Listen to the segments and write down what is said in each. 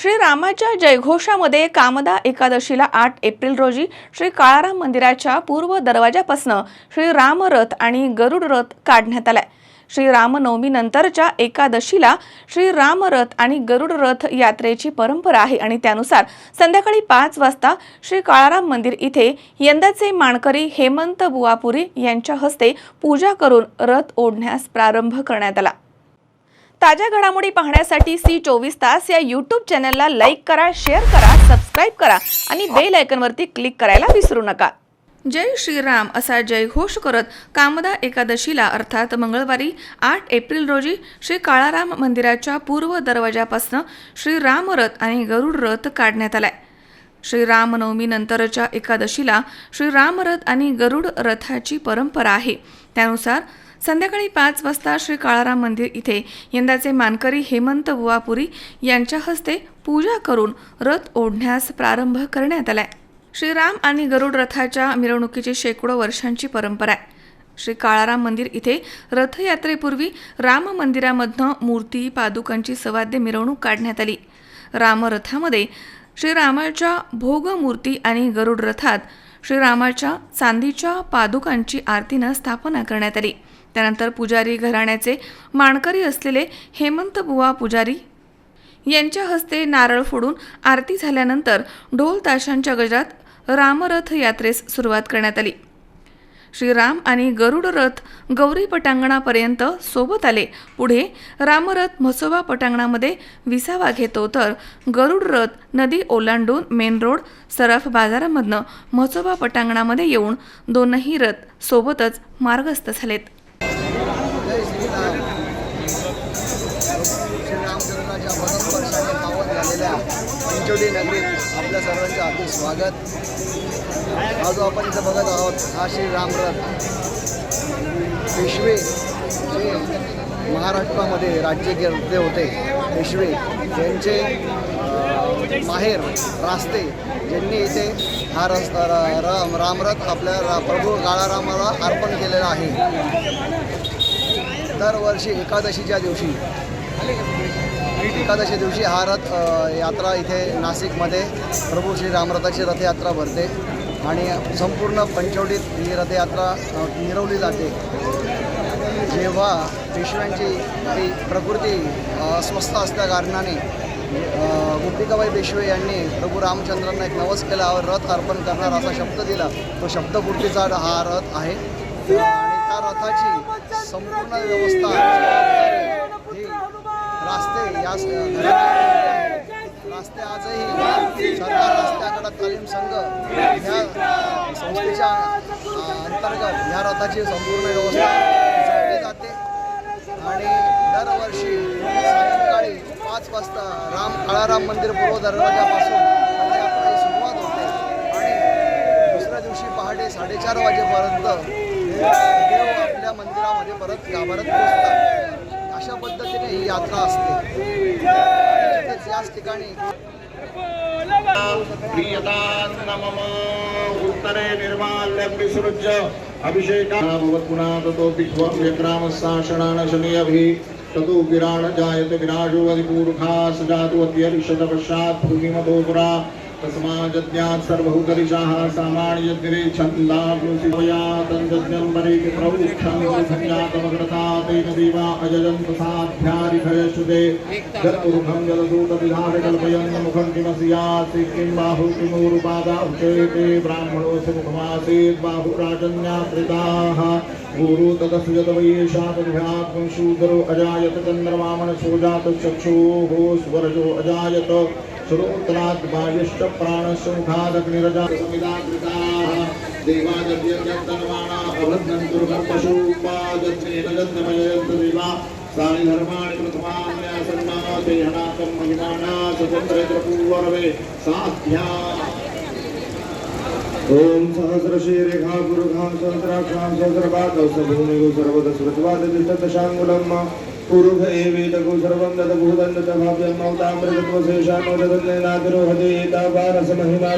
श्री रामाच्या जयघोषामध्ये कामदा एकादशीला आठ एप्रिल रोजी श्री काळाराम मंदिराच्या पूर्व दरवाजापासनं श्री रामरथ आणि गरुड रथ काढण्यात आलाय. श्री रामनवमीनंतरच्या एकादशीला श्री रामरथ आणि गरुड रथ यात्रेची परंपरा आहे आणि त्यानुसार संध्याकाळी पाच वाजता श्री काळाराम मंदिर इथे यंदाचे माणकरी हेमंत बुवापुरी यांच्या हस्ते पूजा करून रथ ओढण्यास प्रारंभ करण्यात आला. ताज्या घडामोडी पाहण्यासाठी सी चोवीस तास या यूट्यूब चॅनलला लाईक करा शेअर करा सबस्क्राईब करा आणि बेल आयकनवरती क्लिक करायला विसरू नका. जय श्रीराम असा जयघोष करत कामदा एकादशीला अर्थात मंगळवारी आठ एप्रिल रोजी श्री काळाराम मंदिराच्या पूर्व दरवाजापासून श्री रामरथ आणि गरुड रथ काढण्यात आलाय. श्री रामनवमी एकादशीला श्री रामरथ आणि गरुड रथाची परंपरा आहे. त्यानुसार संध्याकाळी पाच वाजता श्री काळाराम मंदिर इथे यंदाचे मानकरी हेमंत बुवापुरी यांच्या हस्ते पूजा करून रथ ओढण्यास प्रारंभ करण्यात आलाय. श्रीराम आणि गरुड रथाच्या मिरवणुकीची शेकडो वर्षांची परंपरा आहे. श्री काळाराम मंदिर इथे रथयात्रेपूर्वी राम मंदिरामधनं मूर्ती पादुकांची सवाद्य मिरवणूक काढण्यात आली. रामरथामध्ये श्रीरामाच्या भोगमूर्ती आणि गरुड रथात श्रीरामाच्या चांदीच्या पादुकांची आरतीनं स्थापना करण्यात आली. त्यानंतर पुजारी घराण्याचे माणकरी असलेले हेमंत बुवा पुजारी यांच्या हस्ते नारळ फोडून आरती झाल्यानंतर ढोल ताशांच्या गजरात रामरथ यात्रेस सुरुवात करण्यात आली. श्रीराम आणि गरुड रथ गौरी पटांगणापर्यंत सोबत आले. पुढे रामरथ म्हसोबा पटांगणामध्ये विसावा घेतो तर गरुड रथ नदी ओलांडून मेन रोड सराफ बाजारामधनं म्हसोबा पटांगणामध्ये येऊन दोनही रथ सोबतच मार्गस्थ झालेत. पंचोली नगरीत आपल्या सर्वांचं हार्दिक स्वागत. हा जो आपण इथं बघत आहोत हा श्री रामरथ पेशवे जे महाराष्ट्रामध्ये राज्य केले होते. पेशवे त्यांचे माहेर रास्ते ज्यांनी इथे हा रस्ता राम रामरथ आपल्या रा प्रभू काळारामाला अर्पण केलेला आहे. दरवर्षी एकादशीच्या दिवशी एकादशी दिवशी हा रथ यात्रा इथे नाशिकमध्ये प्रभू श्री रामरथाची रथयात्रा भरते आणि संपूर्ण पंचवटीत ही रथयात्रा मिरवली जाते. जेव्हा पेशव्यांची ती प्रकृती अस्वस्थ असल्या कारणाने अ, गोपिकाबाई पेशवे यांनी प्रभू रामचंद्रांना एक नवस केल्यावर रथ अर्पण करणार असा शब्द दिला. तो शब्दपूर्तीचा हा रथ आहे. आणि त्या रथाची संपूर्ण व्यवस्था ही रास्ते या. रास्ते आजही सरकार रस्त्याकडे तालीम संघ ह्या संस्थेच्या अंतर्गत ह्या रथाची संपूर्ण व्यवस्था चालली जाते. आणि दरवर्षी सायंकाळी पाच वाजता राम काळाराम मंदिर पूर्व दरवाजापासून रथयात्रा ही सुरुवात होते. आणि दुसऱ्या दिवशी पहाटे साडेचार वाजेपर्यंत देव आपल्या मंदिरामध्ये परत गाभाऱ्यात पोहोचतात. अशा पद्धतीने ही यात्रा असते. याच ठिकाणी मम उत्तरे निर्माल्यग्निसृज्य अभिषेका भवत् पुनः ततो विश्वं व्यग्रामस्साषणान् शनयभिः ततो विराड जायते विराजो अधिपूर्खा सजातु अत्यरिषदपश्चात् भूमिमतो पुरा। तस्माज्ञात् सर्वभूतरिषाः सामान्यज्ञरे छन्दाग्नुसिवया तञ्जज्ञं परेति प्रवृक्षं तेन देवा अजजन्त साध्यारिभयश्रुते दत्तुरुखं जलदूतविधाय कल्पयन् मुखं किमस्यासि किं बाहु किमूरुपादा उच्यते ब्राह्मणोऽस्य मुखमासीत् बाहुराजन्याकृताः गुरु तदस्य वैशा तद्भ्यात्मं अजायत चन्द्रमामणसो जात स्वरजो अजायत श्रोत्रात् बाह्यश्च प्राणस्य मुखादग्निरजा समिदाकृताः देवादव्यज्ञतन्वाणा अभद्रं दुर्गं पशूपादत्तेन जन्मयन्त देवा सानि धर्माणि प्रथमान्यासन्ना देहनाकं महिमाना स्वतन्त्रेन्द्रपूर्वरवे साध्या। ओम सहस्रशीरेखा गुरुखां सहस्राक्षां सहस्रपादौ सभूमिगो सर्वदस्रुतवादतिष्ठदशाङ्गुलम् पुरुष सर्वं एतावारसमहिमा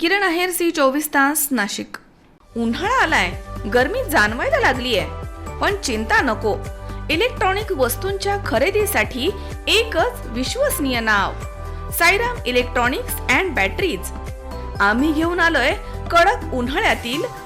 किरण अहेर सी चोवीस तास नाशिक। उन्हाळा आलाय गर्मी जाणवायला लागलीय पण चिंता नको। इलेक्ट्रॉनिक वस्तूंच्या खरेदीसाठी एकच विश्वसनीय नाव साईराम इलेक्ट्रॉनिक्स अँड बॅटरीज। आम्ही घेऊन आलोय कडक उन्हाळ्यातील